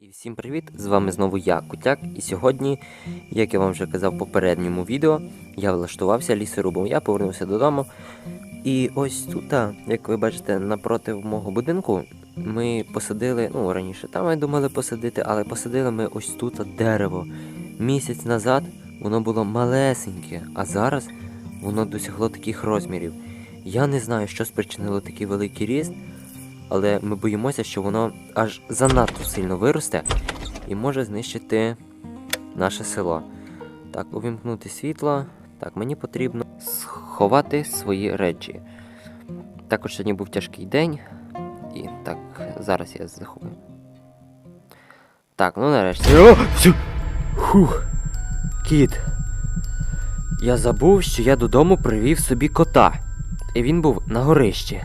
І всім привіт! З вами знову я, Кутяк. І сьогодні, як я вам вже казав в попередньому відео, я влаштувався лісорубом. Я повернувся додому. І ось тут, як ви бачите, напроти мого будинку ми посадили, ну раніше там ми думали посадити, але посадили ми ось тут дерево. Місяць назад воно було малесеньке, а зараз воно досягло таких розмірів. Я не знаю, що спричинило такий великий ріст, але ми боїмося, що воно аж занадто сильно виросте і може знищити наше село. Так, увімкнути світло. Так, мені потрібно сховати свої речі. Також сьогодні був тяжкий день. І так, зараз я заховаю. Так, ну нарешті. О! Фух! Кіт. Я забув, що я додому привів собі кота. І він був на горищі.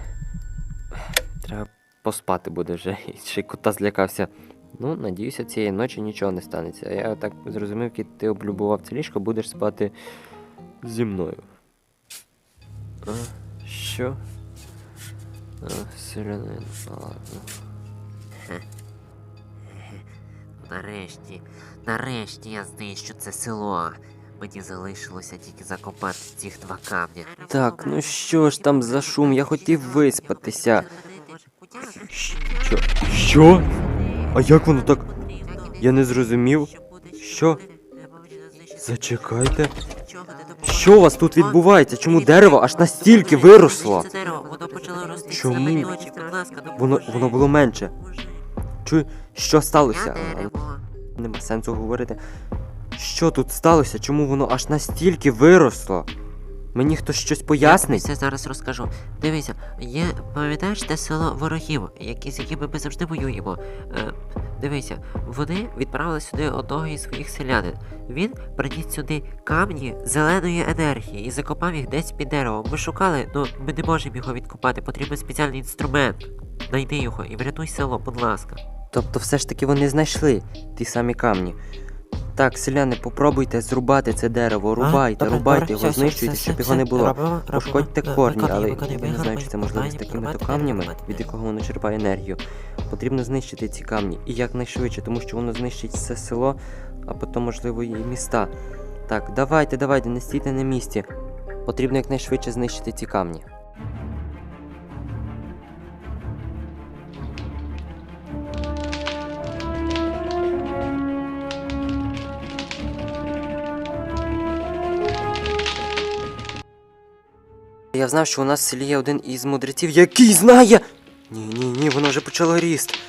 Треба поспати буде вже. І ще кота злякався. Ну, надіюся, цієї ночі нічого не станеться. Я так зрозумів, кіт, ти облюбував це ліжко, будеш спати зі мною. А, що? А, селянин, ладно. Нарешті, нарешті я знищу це село. Мені залишилося тільки закопати цих два камні. Так, ну що ж там за шум? Я хотів виспатися. Що? Що? А як воно так? Я не зрозумів. Що? Зачекайте. Що у вас тут відбувається? Чому дерево аж настільки виросло? Чому? Воно, воно було менше. Чую, що сталося? Нема сенсу говорити. Що тут сталося? Чому воно аж настільки виросло? Мені хтось щось пояснить? Я тобі все зараз розкажу. Дивися, є, пам'ятаєш те село ворогів, які, з якими ми завжди воюємо. Е, дивися, вони відправили сюди одного із своїх селянин. Він приніс сюди камні зеленої енергії і закопав їх десь під деревом. Ми шукали, ну ми не можемо його відкопати, потрібен спеціальний інструмент. Найди його і врятуй село, будь ласка. Тобто все ж таки вони знайшли ті самі камні. Так, селяни, попробуйте зрубати це дерево, рубайте, рубайте його, знищуйте, щоб його не було. Пошкодьте корні, але я не знаю, чи це можливо з такими то камнями, від якого воно черпає енергію. Потрібно знищити ці камні і якнайшвидше, тому що воно знищить все село, а потім, можливо, і міста. Так, давайте, давайте, не стійте на місці. Потрібно якнайшвидше знищити ці камні. Я знав, що у нас в селі є один із мудреців, який знає. Ні, ні, ні, воно вже почало ріст.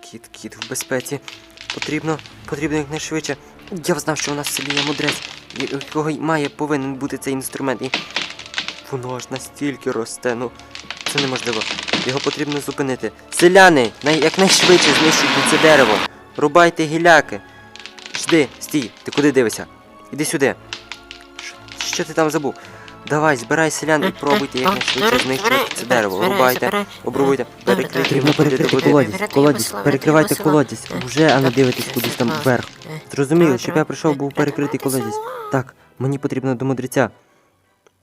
Кіт, кіт в безпеці. Потрібно, потрібно якнайшвидше. Я знав, що у нас в селі є мудрець, якого має повинен бути цей інструмент. І воно аж настільки росте. Ну, це неможливо. Його потрібно зупинити. Селяни, най, якнайшвидше знищуйте це дерево. Рубайте гіляки. Жди, стій, ти куди дивишся? Іди сюди. Що ти там забув? Давай, збирай селян і пробуйте якнайшвидше знищувати це дерево. Рубайте, обрубуйте, Потрібно перекрити колодязь, колодязь, перекривайте колодязь. Вже, а не дивитесь кудись там вверх. Зрозуміли, щоб я прийшов, був перекритий колодязь. Так, мені потрібно до мудреця.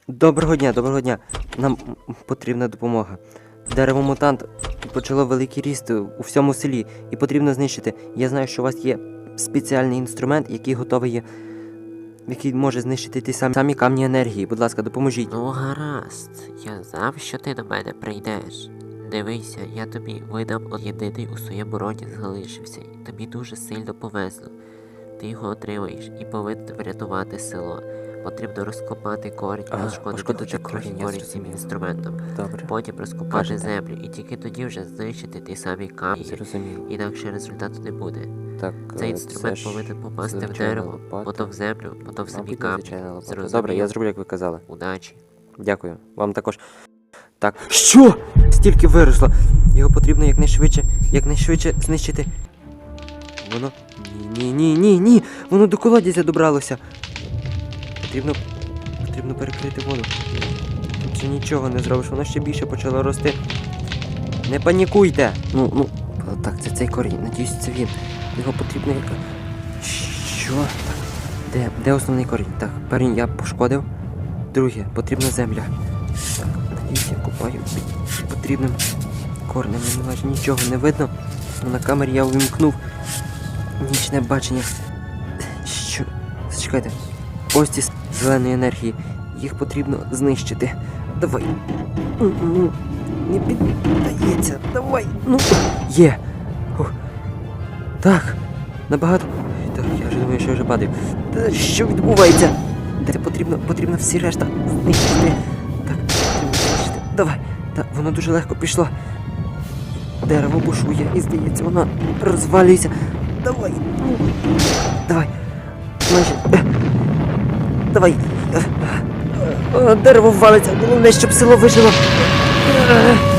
Доброго дня, доброго дня. Нам потрібна допомога. Дерево мутант почало великий ріст у всьому селі і потрібно знищити. Я знаю, що у вас є спеціальний інструмент, який готовий є. Який може знищити ті самі, самі камні енергії. Будь ласка, допоможіть. Ну гаразд, я що ти до мене прийдеш. Дивися, я тобі видам от єдиний у своєму роді залишився, тобі дуже сильно повезло. Ти його отримаєш і повинен врятувати село. Потрібно розкопати корінь, Ага, пошкодити корінь, корінь цим інструментом. Добре. Потім розкопати Кажете. землю, і тільки тоді вже знищити ті самі камні. Зрозумів. Інакше результату не буде. Так, Цей е, інструмент це ж повинен попасти в дерево, лопата. потім в землю, потім в самі камні. Добре, я зроблю, як ви казали. Удачі. Дякую. Вам також. Так. Що? Стільки виросло. Його потрібно якнайшвидше, якнайшвидше знищити. Воно. Ні, ні, ні, ні, ні. Воно до колодязя добралося. Потрібно. Потрібно перекрити воду. Тут вже нічого не зробиш, воно ще більше почало рости. Не панікуйте! Ну, ну. Так, це цей корінь. Надіюсь, це він. Його потрібно. Що? Де, де основний корінь? Так, перший я пошкодив. Друге, потрібна земля. Так, надіюсь, я купаю потрібним корнем. Мені майже нічого не видно. Ну, На камері я увімкнув Нічне бачення. Що? Зачекайте. Ось ці зелені енергії. Їх потрібно знищити. Давай. Ну, не піддається. Давай. Ну. Є. Ух. Так. Набагато. Так, я вже думаю, що вже падаю. Та що відбувається? Де потрібно, потрібно всі решта знищити. Так, потрібно знищити. Давай. Так, воно дуже легко пішло. Дерево бушує і здається, воно розвалюється. Давай. Ну. Давай. Майже. Давай. Е. Е. Дерево валиться. Головне, щоб село вижило. Е.